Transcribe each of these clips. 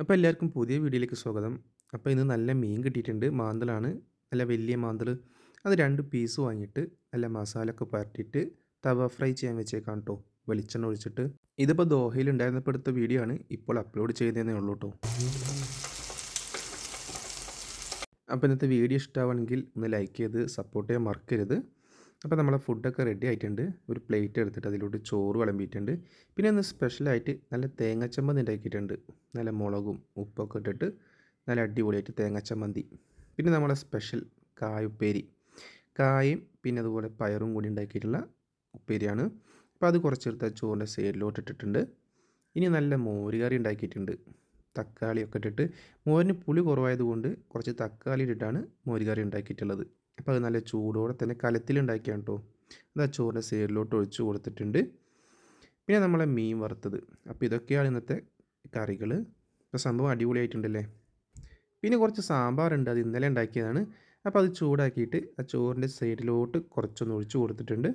അപ്പോൾ എല്ലാവർക്കും പുതിയ വീഡിയോയിലേക്ക് സ്വാഗതം. അപ്പോൾ ഇന്ന് നല്ല മീൻ കിട്ടിയിട്ടുണ്ട്. മാന്തലാണ് നല്ല വലിയ മാന്തൽ അത് രണ്ട് പീസ് വാങ്ങിയിട്ട് നല്ല മസാല ഒക്കെ പരട്ടിയിട്ട് തവ ഫ്രൈ ചെയ്യാൻ വെച്ചേക്കാം കേട്ടോ വെളിച്ചെണ്ണ ഒഴിച്ചിട്ട്. ഇതിപ്പോൾ ദോഹയിൽ ഉണ്ടായിരുന്നപ്പോൾ എടുത്ത വീഡിയോ ആണ്. ഇപ്പോൾ അപ്ലോഡ് ചെയ്തതേ ഉള്ളൂ കേട്ടോ അപ്പോൾ ഇന്നത്തെ വീഡിയോ ഇഷ്ടമാണെങ്കിൽ ഒന്ന് ലൈക്ക് ചെയ്ത് സപ്പോർട്ട് ചെയ്യാൻ മറക്കരുത്. അപ്പോൾ നമ്മളെ ഫുഡൊക്കെ റെഡി ആയിട്ടുണ്ട്. ഒരു പ്ലേറ്റ് എടുത്തിട്ട് അതിലോട്ട് ചോറ് വിളമ്പിയിട്ടുണ്ട്. പിന്നെ ഒന്ന് സ്പെഷ്യലായിട്ട് നല്ല തേങ്ങച്ചമ്മന്തി ഉണ്ടാക്കിയിട്ടുണ്ട്. നല്ല മുളകും ഉപ്പൊക്കെ ഇട്ടിട്ട് നല്ല അടിപൊളിയായിട്ട് തേങ്ങച്ചമ്മന്തി. പിന്നെ നമ്മളെ സ്പെഷ്യൽ കായുപ്പേരി കായും പിന്നെ അതുപോലെ പയറും കൂടി ഉണ്ടാക്കിയിട്ടുള്ള ഉപ്പേരിയാണ്. അപ്പോൾ അത് കുറച്ചെടുത്ത് ചോറിന്റെ സൈഡിലോട്ട് ഇട്ടിട്ടുണ്ട്. ഇനി നല്ല മോരുകറി ഉണ്ടാക്കിയിട്ടുണ്ട്. തക്കാളിയൊക്കെ ഇട്ടിട്ട് മോരിന് പുളി കുറവായതുകൊണ്ട് കുറച്ച് തക്കാളി ഇട്ടിട്ടാണ് മോരുകറി ഉണ്ടാക്കിയിട്ടുള്ളത്. അപ്പോൾ അത് നല്ല ചൂടോടെ തന്നെ കലത്തിലുണ്ടാക്കിയാണ് കേട്ടോ. അത് ചോറിന്റെ സൈഡിലോട്ട് ഒഴിച്ച് കൊടുത്തിട്ടുണ്ട്. പിന്നെ നമ്മളെ മീൻ വറുത്തത്. അപ്പോൾ ഇതൊക്കെയാണ് ഇന്നത്തെ കറികൾ. ഇപ്പോൾ സംഭവം അടിപൊളിയായിട്ടുണ്ടല്ലേ? പിന്നെ കുറച്ച് സാമ്പാറുണ്ട്. അത് ഇന്നലെ ഉണ്ടാക്കിയതാണ്. അപ്പോൾ അത് ചൂടാക്കിയിട്ട് ആ ചോറിന്റെ സൈഡിലോട്ട് കുറച്ചൊന്ന് ഒഴിച്ച് കൊടുത്തിട്ടുണ്ട്.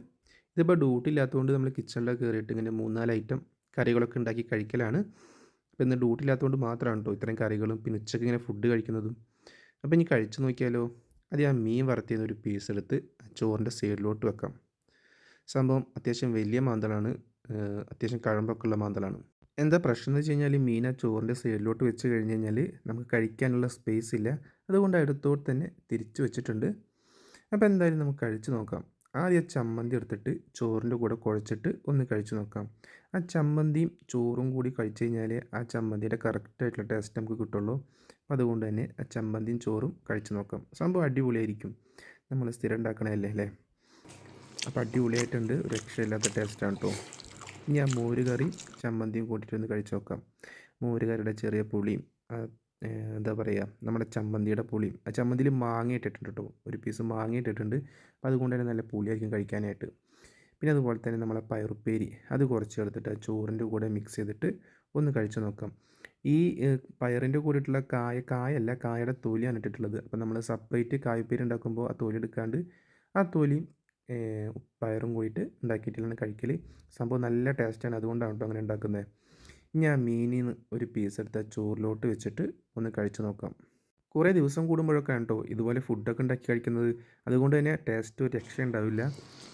ഇതിപ്പോൾ ഡ്യൂട്ടി ഇല്ലാത്തതുകൊണ്ട് നമ്മൾ കിച്ചണിലൊക്കെ കയറിയിട്ട് ഇങ്ങനെ മൂന്നാൽ ഐറ്റം കറികളൊക്കെ ഉണ്ടാക്കി കഴിക്കലാണ്. അപ്പോൾ ഇന്ന് ഡ്യൂട്ടി ഇല്ലാത്തതുകൊണ്ട് മാത്രമാണ് കേട്ടോ ഇത്രയും കറികളും പിന്നെ ഉച്ചയ്ക്ക് ഇങ്ങനെ ഫുഡ് കഴിക്കുന്നതും. അപ്പോൾ ഇനി കഴിച്ചു നോക്കിയാലോ? അത് ഞാൻ മീൻ വറുത്തിയ ഒരു പീസ് എടുത്ത് ചോറിന്റെ സൈഡിലോട്ട് വെക്കാം. സംഭവം അത്യാവശ്യം വലിയ മാന്തലാണ് അത്യാവശ്യം കഴമ്പൊക്കെ ഉള്ള മാന്തളാണ്. എന്താ പ്രശ്നം എന്ന് വെച്ച് കഴിഞ്ഞാൽ മീൻ ആ ചോറിന്റെ സൈഡിലോട്ട് വെച്ച് കഴിഞ്ഞ് കഴിഞ്ഞാൽ നമുക്ക് കഴിക്കാനുള്ള സ്പേസ് ഇല്ല. അതുകൊണ്ട് അടുത്തോട്ട് തന്നെ തിരിച്ചു വെച്ചിട്ടുണ്ട്. അപ്പോൾ എന്തായാലും നമുക്ക് കഴിച്ച് നോക്കാം. ആദ്യം ചമ്മന്തി എടുത്തിട്ട് ചോറിന്റെ കൂടെ കുഴച്ചിട്ട് ഒന്ന് കഴിച്ചു നോക്കാം. ആ ചമ്മന്തിയും ചോറും കൂടി കഴിച്ചു കഴിഞ്ഞാൽ ആ ചമ്മന്തിയുടെ കറക്റ്റായിട്ടുള്ള ടേസ്റ്റ് നമുക്ക് കിട്ടുള്ളൂ. അപ്പോൾ അതുകൊണ്ട് തന്നെ ആ ചമ്മന്തിയും ചോറും കഴിച്ചു നോക്കാം. സംഭവം അടിപൊളിയായിരിക്കും. നമ്മൾ സ്ഥിരം ഉണ്ടാക്കണതല്ലേ? അല്ലേ? അപ്പോൾ അടിപൊളിയായിട്ടുണ്ട്. രക്ഷയില്ലാത്ത ടേസ്റ്റാണ് കേട്ടോ ഇനി ആ മോരുകറി ചമ്മന്തിയും കൂട്ടിയിട്ടൊന്ന് കഴിച്ചു നോക്കാം. മോരുകറിയുടെ ചെറിയ പുളിയും എന്താ പറയുക നമ്മുടെ ചമ്മന്തിയുടെ പുളിയും ആ ചമ്മന്തിയിൽ മാങ്ങ ഇട്ടിട്ടുണ്ട് കേട്ടോ ഒരു പീസ് മാങ്ങ ഇട്ടിട്ടുണ്ട്. അപ്പോൾ അതുകൊണ്ട് തന്നെ നല്ല പുളിയായിരിക്കും കഴിക്കാനായിട്ട്. പിന്നെ അതുപോലെ തന്നെ നമ്മളെ പയറുപ്പേരി അത് കുറച്ച് എടുത്തിട്ട് ചോറിന്റെ കൂടെ മിക്സ് ചെയ്തിട്ട് ഒന്ന് കഴിച്ചു നോക്കാം. ഈ പയറിന്റെ കൂടെയിട്ടുള്ള കായ കായല്ല കായയുടെ തോലിയാണ് ഇട്ടിട്ടുള്ളത്. അപ്പോൾ നമ്മൾ സെപ്പറേറ്റ് കായപ്പേരി ഉണ്ടാക്കുമ്പോൾ ആ തോലി എടുക്കാണ്ട് ആ തോലി പയറും കൂടിയിട്ട് ഉണ്ടാക്കിയിട്ടാണ് കഴിക്കൽ സംഭവം നല്ല ടേസ്റ്റാണ് അതുകൊണ്ടാണ് കേട്ടോ അങ്ങനെ ഉണ്ടാക്കുന്നത്. മീനിന്ന് മീനിൽ നിന്ന് ഒരു പീസ് എടുത്ത് ചോറിലോട്ട് വെച്ചിട്ട് ഒന്ന് കഴിച്ചു നോക്കാം. കുറേ ദിവസം കൂടുമ്പോഴൊക്കെ കേട്ടോ ഇതുപോലെ ഫുഡൊക്കെ ഉണ്ടാക്കി കഴിക്കുന്നത്. അതുകൊണ്ട് തന്നെ ടേസ്റ്റ് ഒരു രക്ഷ ഉണ്ടാവില്ല.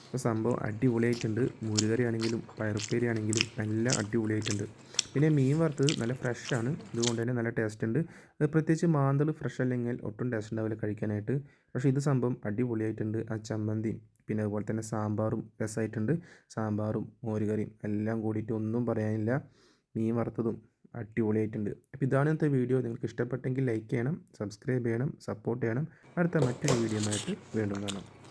അപ്പോൾ സംഭവം അടിപൊളിയായിട്ടുണ്ട്. മുരുകറി ആണെങ്കിലും പയറുപ്പേരി ആണെങ്കിലും നല്ല അടിപൊളിയായിട്ടുണ്ട്. പിന്നെ മീൻ വറുത്തത് നല്ല ഫ്രഷാണ് അതുകൊണ്ട് തന്നെ നല്ല ടേസ്റ്റ് ഉണ്ട്. അത് പ്രത്യേകിച്ച് മാന്തൾ ഫ്രഷ് അല്ലെങ്കിൽ ഒട്ടും ടേസ്റ്റ് ഉണ്ടാവില്ല കഴിക്കാനായിട്ട്. പക്ഷേ ഇത് സംഭവം അടിപൊളിയായിട്ടുണ്ട്. ആ ചമ്മന്തി പിന്നെ അതുപോലെ തന്നെ സാമ്പാറും രസമായിട്ടുണ്ട്. സാമ്പാറും മോരുകറിയും എല്ലാം കൂടിയിട്ട് ഒന്നും പറയാനില്ല. മീൻ വറുത്തതും അടിപൊളിയായിട്ടുണ്ട്. അപ്പോൾ ഇതാണ് ഇന്നത്തെ വീഡിയോ. നിങ്ങൾക്ക് ഇഷ്ടപ്പെട്ടെങ്കിൽ ലൈക്ക് ചെയ്യണം സബ്സ്ക്രൈബ് ചെയ്യണം സപ്പോർട്ട് ചെയ്യണം. അടുത്ത മറ്റൊരു വീഡിയോ ആയിട്ട് വീണ്ടും കാണാം.